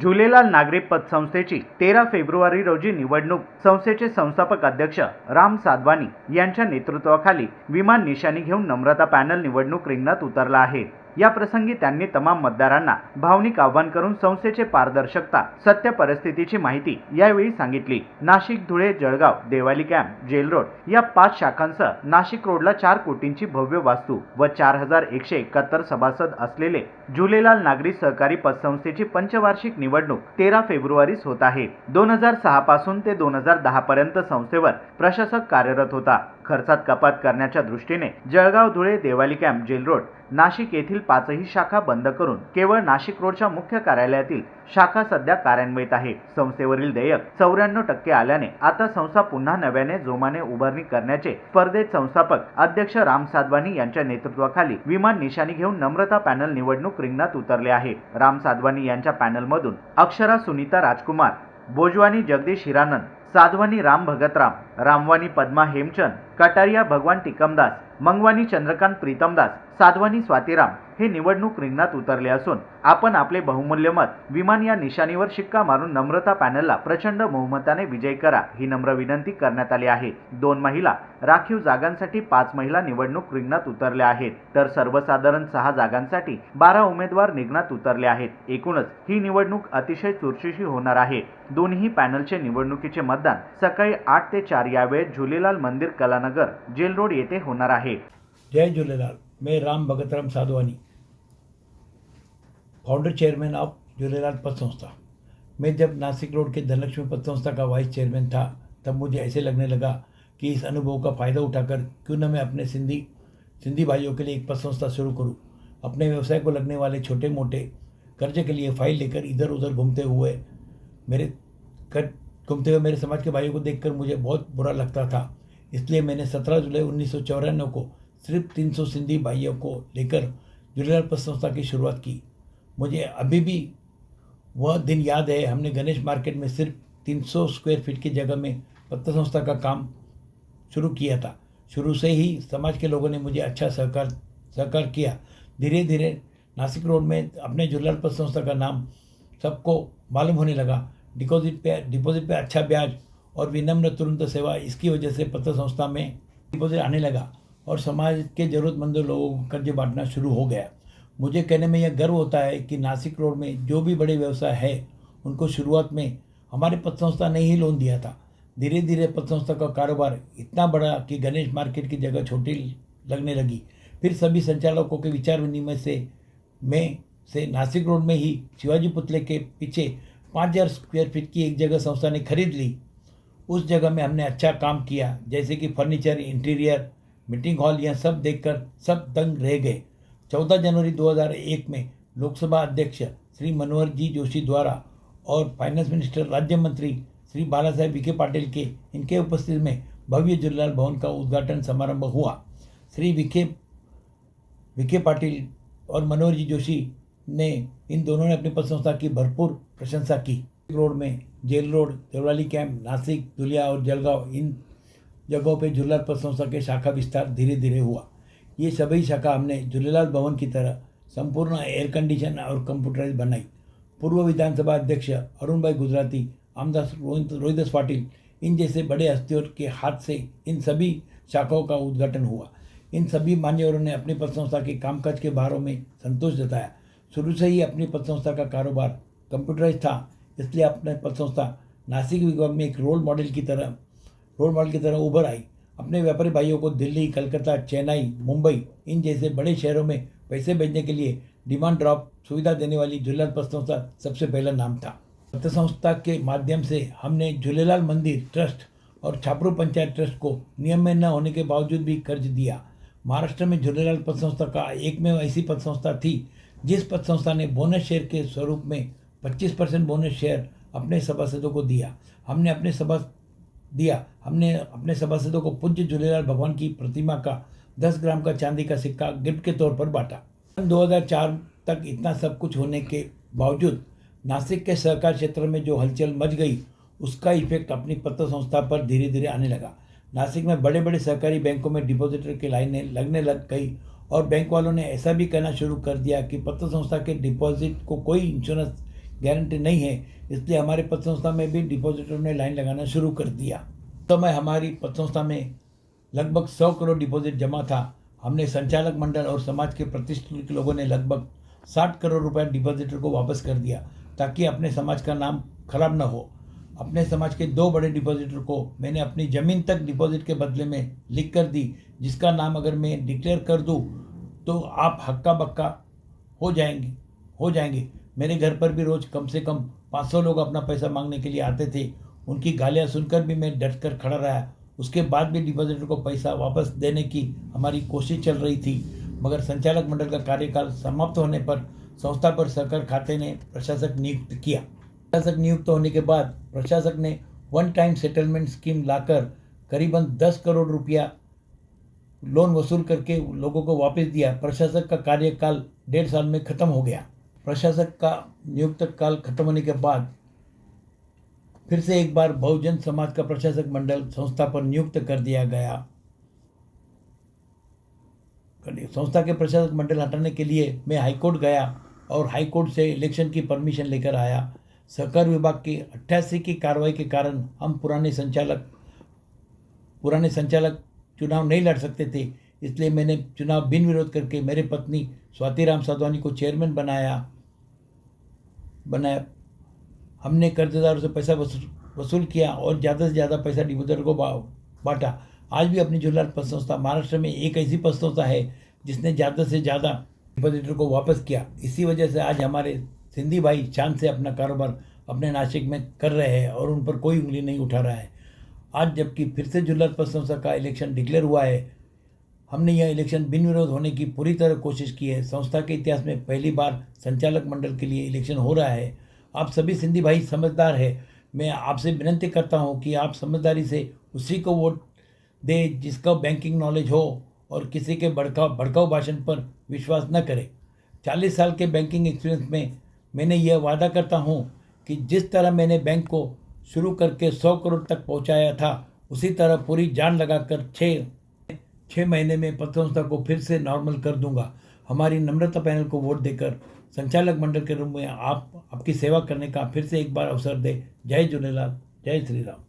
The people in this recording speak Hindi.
झुलेलाल नागरी पतसंस्थेची तेरा फेब्रुवारी रोजी निवडणूक संस्थेचे संस्थापक अध्यक्ष राम साधवानी यांच्या नेतृत्वाखाली विमान निशाणी घेऊन नम्रता पॅनल निवडणूक रिंगणात उतरला आहे. या प्रसंगी त्यांनी तमाम मतदारांना भावनिक आव्हान करून संस्थेचे पारदर्शकता सत्य परिस्थितीची माहिती यावेळी सांगितली. Nashik Dhule Jalgaon Devlali camp jail road या पाच शाखांसह नाशिक रोडला चार कोटींची भव्य वास्तू व चार हजार एकशे एकाहत्तर सभासद असलेले झुलेलाल नागरी सहकारी पतसंस्थेची पंचवार्षिक निवडणूक तेरा फेब्रुवारीस होत आहे. दोन हजार सहा पासून ते दोन हजार दहा पर्यंत संस्थेवर प्रशासक कार्यरत होता. खर्चात कपात करण्याच्या दृष्टीने Jalgaon Dhule Devlali camp jail road Nashik येथील पाचही शाखा बंद करून केवळ नाशिक रोडच्या मुख्य कार्यालयातील शाखा सध्या कार्यान्वित आहे. संस्थेवरील देयक चौऱ्याण्णव टक्के आल्याने आता संस्था पुन्हा नव्याने जोमाने उभारणी करण्याचे स्पर्धेत संस्थापक अध्यक्ष राम साधवानी यांच्या नेतृत्वाखाली विमान निशाणी घेऊन नम्रता पॅनल निवडणूक रिंगणात उतरले आहे. राम साधवानी यांच्या पॅनलमधून अक्षरा सुनीता राजकुमार बोजवानी जगदीश हिरानंद साधवानी राम भगतराम रामवानी पद्मा हेमचंद कटारिया भगवान टिकमदास मंगवानी चंद्रकांत प्रीतमदास साधवानी स्वातीराम हे निवडणूक रिंगणात उतरले असून आपण आपले बहुमूल्य मत विमान या निशाणीवर शिक्का मारून नम्रता पॅनलला प्रचंड बहुमताने विजय करा ही नम्र विनंती करण्यात आली आहे. दोन महिला राखीव जागांसाठी पाच महिला निवडणूक रिंगणात उतरल्या आहेत. तर सर्वसाधारण सहा जागांसाठी बारा उमेदवार रिंगणात उतरले आहेत. एकूणच ही निवडणूक अतिशय चुरशीशी होणार आहे. दोन्ही पॅनलचे निवडणुकीचे मतदान सकाळी आठ ते चार या वेळेत झुलेलाल मंदिर कलानगर जेल रोड येथे होणार आहे. जय झूलेलाल, मैं Ram Bhagatram Sadhwani founder chairman of Jhulelal पद संस्था। मैं जब नासिक रोड के धनलक्ष्मी पद संस्था का वाइस चेयरमैन था, तब मुझे ऐसे लगने लगा कि इस अनुभव का फ़ायदा उठाकर क्यों न मैं अपने सिंधी सिंधी भाइयों के लिए एक पद संस्था शुरू करूँ। अपने व्यवसाय को लगने वाले छोटे मोटे कर्जे के लिए फ़ाइल लेकर इधर उधर घूमते हुए मेरे घूमते हुए मेरे समाज के भाइयों को देखकर मुझे बहुत बुरा लगता था। इसलिए मैंने 17 जुलाई उन्नीस सौ चौरानवे को सिर्फ़ 300 सिंधी भाइयों को लेकर झूलेलाल पद संस्था की शुरुआत की। मुझे अभी भी वह दिन याद है, हमने गणेश मार्केट में सिर्फ़ 300 स्क्वायर फीट की जगह में पत्र संस्था का काम शुरू किया था। शुरू से ही समाज के लोगों ने मुझे अच्छा सहकार सहकार किया। धीरे धीरे नासिक रोड में अपने झूलेलाल पद संस्था का नाम सबको मालूम होने लगा। डिपॉजिट पे डिपॉजिट पे अच्छा ब्याज और विनम्र तुरंत सेवा इसकी वजह से पत्र संस्था में डिपॉजिट आने लगा और समाज के ज़रूरतमंद लोगों को कर्ज बांटना शुरू हो गया। मुझे कहने में यह गर्व होता है कि नासिक रोड में जो भी बड़े व्यवसाय है, उनको शुरुआत में हमारे पद संस्था ने ही लोन दिया था। धीरे धीरे पद संस्था का कारोबार इतना बढ़ा कि गणेश मार्केट की जगह छोटी लगने लगी। फिर सभी संचालकों के विचार विनिमय से मैं से नासिक रोड में ही शिवाजी पुतले के पीछे पाँच हज़ार स्क्वायर फीट की एक जगह संस्था ने खरीद ली। उस जगह में हमने अच्छा काम किया, जैसे कि फर्नीचर, इंटीरियर, मीटिंग हॉल, यह सब देखकर सब दंग रह गए। 14 जनवरी 2001 में लोकसभा अध्यक्ष श्री मनोहर जी जोशी द्वारा और फाइनेंस मिनिस्टर, राज्य मंत्री श्री बाला साहेब विखे पाटिल के, इनके उपस्थिति में भव्य झूलेलाल भवन का उद्घाटन समारंभ हुआ। श्री विखे विखे पाटिल और मनोहर जी जोशी ने इन दोनों ने अपनी संस्था की, भरपूर प्रशंसा की। रोड में, jail road, Devlali camp Nasik, Dhulia और जलगांव, इन जगहों पे पद संस्था के शाखा विस्तार धीरे धीरे हुआ। ये सभी शाखा हमने झूलेलाल भवन की तरह संपूर्ण एयर कंडीशन और कंप्यूटराइज बनाई। पूर्व विधानसभा अध्यक्ष अरुण भाई गुजराती, आमदास रोहित, रोहिदास पाटिल, इन जैसे बड़े हस्तियों के हाथ से इन सभी शाखाओं का उद्घाटन हुआ। इन सभी मान्यवरों ने अपनी पद संस्था के कामकाज के बारों में संतोष जताया। शुरू से ही अपनी पद संस्था का कारोबार कंप्यूटराइज था। इसलिए अपने संस्था नासिक विभाग में एक रोल मॉडल की तरह रोल मॉडल की तरह उभर आई। अपने व्यापारी भाइयों को दिल्ली, कलकत्ता, चेन्नई, मुंबई, इन जैसे बड़े शहरों में पैसे भेजने के लिए डिमांड ड्रॉप सुविधा देने वाली झूलेलाल पद संस्था सबसे पहला नाम था। पत्र संस्था के माध्यम से हमने झूलेलाल मंदिर ट्रस्ट और छापरू पंचायत ट्रस्ट को नियम में न होने के बावजूद भी कर्ज दिया। महाराष्ट्र में झूलेलाल पद संस्था का एक में ऐसी पद संस्था थी जिस पद संस्था ने बोनस शेयर के स्वरूप में 25 परसेंट बोनस शेयर अपने सभासदों को दिया। हमने अपने सभा दिया। हमने अपने सभासदों को पूज्य झूलेलाल भगवान की प्रतिमा का 10 ग्राम का चांदी का सिक्का गिफ्ट के तौर पर बांटा। सन 2004 तक इतना सब कुछ होने के बावजूद नासिक के सहकार क्षेत्र में जो हलचल मच गई, उसका इफ़ेक्ट अपनी पत्र संस्था पर धीरे धीरे आने लगा। नासिक में बड़े बड़े सहकारी बैंकों में डिपॉजिटर की लाइनें लगने लग गई और बैंक वालों ने ऐसा भी कहना शुरू कर दिया कि पत्र संस्था के डिपॉजिट को कोई इंश्योरेंस गारंटी नहीं है। इसलिए हमारे पद संस्था में भी डिपॉजिटरों ने लाइन लगाना शुरू कर दिया। तो मैं हमारी पद संस्था में लगभग सौ करोड़ डिपॉजिट जमा था। हमने संचालक मंडल और समाज के प्रतिष्ठित लोगों ने लगभग साठ करोड़ रुपया डिपॉजिटर को वापस कर दिया, ताकि अपने समाज का नाम खराब न हो। अपने समाज के दो बड़े डिपॉजिटर को मैंने अपनी ज़मीन तक डिपॉजिट के बदले में लिख कर दी, जिसका नाम अगर मैं डिक्लेयर कर दूँ तो आप हक्का बक्का हो जाएँगे हो जाएँगे। मेरे घर पर भी रोज़ कम से कम 500 लोग अपना पैसा मांगने के लिए आते थे। उनकी गालियाँ सुनकर भी मैं डट कर खड़ा रहा। उसके बाद भी डिपॉजिटर को पैसा वापस देने की हमारी कोशिश चल रही थी। मगर संचालक मंडल का कार्यकाल समाप्त होने पर संस्था पर सहकार खाते ने प्रशासक नियुक्त किया। प्रशासक नियुक्त होने के बाद प्रशासक ने वन टाइम सेटलमेंट स्कीम लाकर करीबन दस करोड़ रुपया लोन वसूल करके लोगों को वापस दिया। प्रशासक का कार्यकाल डेढ़ साल में खत्म हो गया। प्रशासक का नियुक्त काल खत्म होने के बाद फिर से एक बार बहुजन समाज का प्रशासक मंडल संस्था पर नियुक्त कर दिया गया। संस्था के प्रशासक मंडल हटाने के लिए मैं हाईकोर्ट गया और हाईकोर्ट से इलेक्शन की परमिशन लेकर आया। सहकार विभाग की अट्ठासी की कार्रवाई के कारण हम पुराने संचालक पुराने संचालक चुनाव नहीं लड़ सकते थे, इसलिए मैंने चुनाव बिन विरोध करके मेरे पत्नी स्वाति राम साधवानी को चेयरमैन बनाया। बनाया। हमने कर्जदारों से पैसा वसूल वसूल किया और ज़्यादा से ज़्यादा पैसा डिपोजिटर को बांटा। आज भी अपनी झूलाल पद संस्था महाराष्ट्र में एक ऐसी पद संस्था है जिसने ज़्यादा से ज़्यादा डिपोजिटर को वापस किया। इसी वजह से आज हमारे सिंधी भाई चाँद से अपना कारोबार अपने नासिक में कर रहे हैं और उन पर कोई उंगली नहीं उठा रहा है। आज जबकि फिर से झूलाल पद संस्था का इलेक्शन डिक्लेयर हुआ है हमने यह इलेक्शन बिन विरोध होने की पूरी तरह कोशिश की है। संस्था के इतिहास में पहली बार संचालक मंडल के लिए इलेक्शन हो रहा है। आप सभी सिंधी भाई समझदार है। मैं आपसे विनती करता हूँ कि आप समझदारी से उसी को वोट दे जिसका बैंकिंग नॉलेज हो और किसी के भड़काऊ भड़काऊ भाषण पर विश्वास न करें। चालीस साल के बैंकिंग एक्सपीरियंस में मैंने यह वादा करता हूँ कि जिस तरह मैंने बैंक को शुरू करके सौ करोड़ तक पहुँचाया था, उसी तरह पूरी जान लगाकर छः छः महीने में पत्र संस्था को फिर से नॉर्मल कर दूँगा। हमारी नम्रता पैनल को वोट देकर संचालक मंडल के रूप में आप, आपकी सेवा करने का फिर से एक बार अवसर दें। जय झूलेलाल, जय श्री राम।